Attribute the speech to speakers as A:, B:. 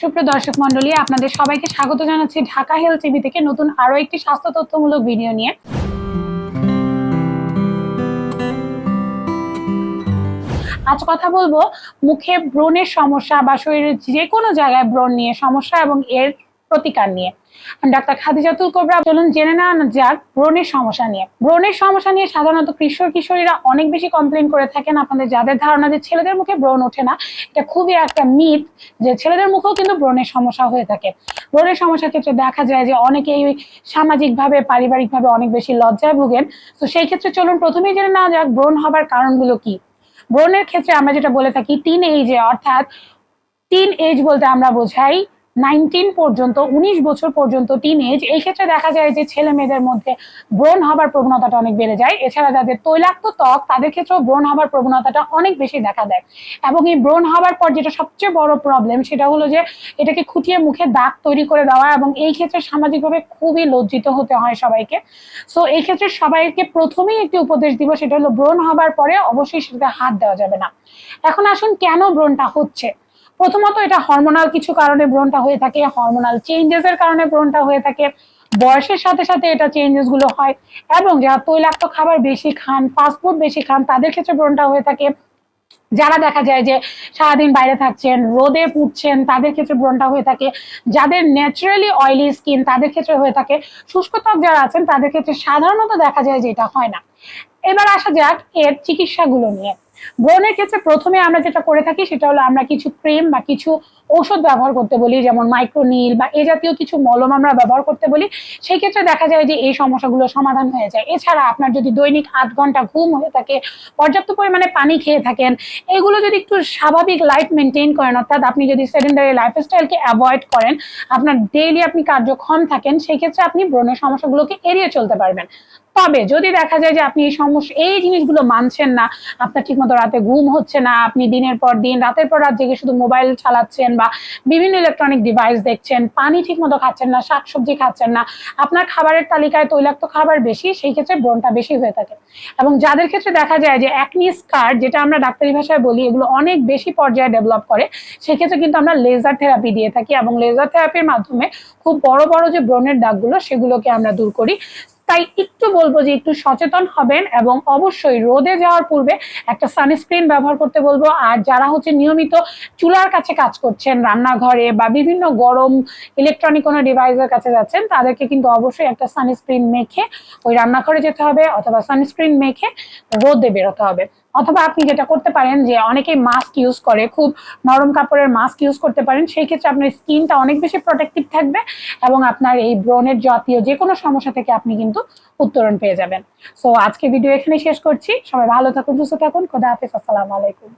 A: সুপ্রিয় দর্শক মন্ডলী আপনাদের সবাইকে স্বাগত জানাচ্ছি ঢাকা হেলথ টিভি থেকে নতুন আরও একটি স্বাস্থ্য তথ্যমূলক ভিডিও নিয়ে। আজ কথা বলব মুখে ব্রণের সমস্যা বা শরীরের যে কোনো জায়গায় ব্রণ নিয়ে, সমস্যা এবং এর প্রতিকার নিয়ে। ডাক্তার খাদিজাতুল কোবরা, চলুন জেনে নেওয়া যাক ব্রণের সমস্যা নিয়ে। ব্রণের সমস্যা নিয়ে সাধারণত কিশোর কিশোরীরা অনেক বেশি কমপ্লেন করে থাকেন। আপনাদের যাদের ধারণা যে ছেলেদের মুখে ব্রণ ওঠে না, এটা খুবই একটা মিথ যে ছেলেদের মুখেও কিন্তু ব্রণের সমস্যা হয়ে থাকে। ব্রণের সমস্যার ক্ষেত্রে দেখা যায় যে অনেকেই সামাজিকভাবে, পারিবারিকভাবে অনেক বেশি লজ্জায় ভুগেন। তো সেই ক্ষেত্রে চলুন প্রথমেই জেনে নেওয়া যাক ব্রণ হবার কারণগুলো কি। ব্রণের ক্ষেত্রে আমরা যেটা বলে থাকি টিন এইজে অর্থাৎ টিন এজ বলতে আমরা বোঝাই নাইনটিন পর্যন্ত, উনিশ বছর পর্যন্ত টিন এজ এই ক্ষেত্রে দেখা যায় যে ছেলে মেয়েদের মধ্যে ব্রণ হবার প্রবণতাটা অনেক বেড়ে যায়। এছাড়া যাদের তৈলাক্ত ত্বক, তাদের ক্ষেত্রেও ব্রণ হবার প্রবণতাটা অনেক বেশি দেখা দেয়। এবং এই ব্রণ হবার পর যেটা সবচেয়ে বড় প্রবলেম সেটা হলো যে এটাকে খুঁটিয়ে মুখে দাগ তৈরি করে দেওয়া এবং এই ক্ষেত্রে সামাজিকভাবে খুবই লজ্জিত হতে হয় সবাইকে। সো এই ক্ষেত্রে সবাইকে প্রথমেই একটি উপদেশ দিব, সেটা হলো ব্রণ হবার পরে অবশ্যই সেটাতে হাত দেওয়া যাবে না। এখন আসুন কেন ব্রণটা হচ্ছে? প্রথমত এটা হরমোনাল কিছু কারণে ব্রণটা হয়ে থাকে হরমোনাল চেঞ্জেস এর কারণে ব্রণটা হয়ে থাকে। বয়সের সাথে সাথে এটা চেঞ্জেসগুলো হয় এবং যারা তৈলাক্ত খাবার বেশি খান ফাস্টফুড বেশি খান, তাদের ক্ষেত্রে ব্রণটা হয়ে থাকে। যারা দেখা যায় যে সারাদিন বাইরে থাকছেন, রোদে পুড়ছেন, তাদের ক্ষেত্রে ব্রণটা হয়ে থাকে। যাদের ন্যাচারালি অয়েলি স্কিন তাদের ক্ষেত্রে হয়ে থাকে। শুষ্ক ত্বক যারা আছেন, তাদের ক্ষেত্রে সাধারণত দেখা যায় যে এটা হয় না। এবার আসা যাক এর চিকিৎসাগুলো নিয়ে। ব্রণের ক্ষেত্রে প্রথমে আমরা যেটা করে থাকি সেটা হলো আমরা কিছু ক্রিম বা কিছু ঔষধ ব্যবহার করতে বলি, যেমন মাইক্রোনিল বা এ জাতীয় কিছু মলম আমরা ব্যবহার করতে বলি, সেই ক্ষেত্রে দেখা যায় যে এই সমস্যাগুলো সমাধান হয়ে যায়। এছাড়া আপনার যদি দৈনিক আট ঘণ্টা ঘুম হয়ে থাকে, পর্যাপ্ত পরিমাণে পানি খেয়ে থাকেন, এগুলো যদি একটু স্বাভাবিক লাইফ মেনটেন করেন, অর্থাৎ আপনি যদি সেকেন্ডারি লাইফস্টাইলকে অ্যাভয়েড করেন, আপনার ডেইলি আপনি কার্যক্ষম থাকেন, সেই ক্ষেত্রে আপনি ব্রণের সমস্যাগুলোকে এড়িয়ে চলতে পারবেন। তবে যদি দেখা যায় যে আপনি এই সমস্যা, এই জিনিসগুলো মানছেন না, আপনার ঠিকমতো রাতে ঘুম হচ্ছে না, আপনি দিনের পর দিন, রাতের পর রাত জেগে শুধু মোবাইল চালাচ্ছেন বা বিভিন্ন ইলেকট্রনিক ডিভাইস দেখছেন, পানি ঠিকমতো খাচ্ছেন না, শাকসবজি খাচ্ছেন না, আপনার খাবারের তালিকায় তৈলাক্ত খাবার বেশি, সেই ক্ষেত্রে ব্রণটা বেশি হয়ে থাকে। এবং যাদের ক্ষেত্রে দেখা যায় যে অ্যাকনি স্কার যেটা আমরা ডাক্তারি ভাষায় বলি, এগুলো অনেক বেশি পর্যায়ে ডেভেলপ করে সেক্ষেত্রে কিন্তু আমরা লেজার থেরাপি দিয়ে থাকি এবং লেজার থেরাপির মাধ্যমে খুব বড় বড় যে ব্রণের দাগগুলো, সেগুলোকে আমরা দূর করি। তাই একটু বলব যে একটু সচেতন হবেন এবং অবশ্যই রোদে যাওয়ার পূর্বে একটা সানস্ক্রিন ব্যবহার করতে বলব। আর যারা হচ্ছে নিয়মিত চুলার কাছে কাজ করছেন, রান্নাঘরে বা বিভিন্ন গরম ইলেকট্রনিক কোনো ডিভাইসের কাছে যাচ্ছেন, তাদেরকে কিন্তু অবশ্যই একটা সানস্ক্রিন মেখে ওই রান্নাঘরে যেতে হবে অথবা সানস্ক্রিন মেখে রোদে বেরোতে হবে। অথবা আপনি যেটা করতে পারেন যে অনেকেই মাস্ক ইউজ করে, খুব নরম কাপড়ের মাস্ক ইউজ করতে পারেন, সেই ক্ষেত্রে আপনার স্কিনটা অনেক বেশি প্রোটেক্টিভ থাকবে এবং আপনার এই ব্রণের জাতীয় যে কোনো সমস্যা থেকে আপনি কিন্তু উত্তরণ পেয়ে যাবেন। সো আজকে ভিডিও এখানে শেষ করছি। সবাই ভালো থাকুন, সুস্থ থাকুন। খোদা হাফিজ, আসসালামু আলাইকুম।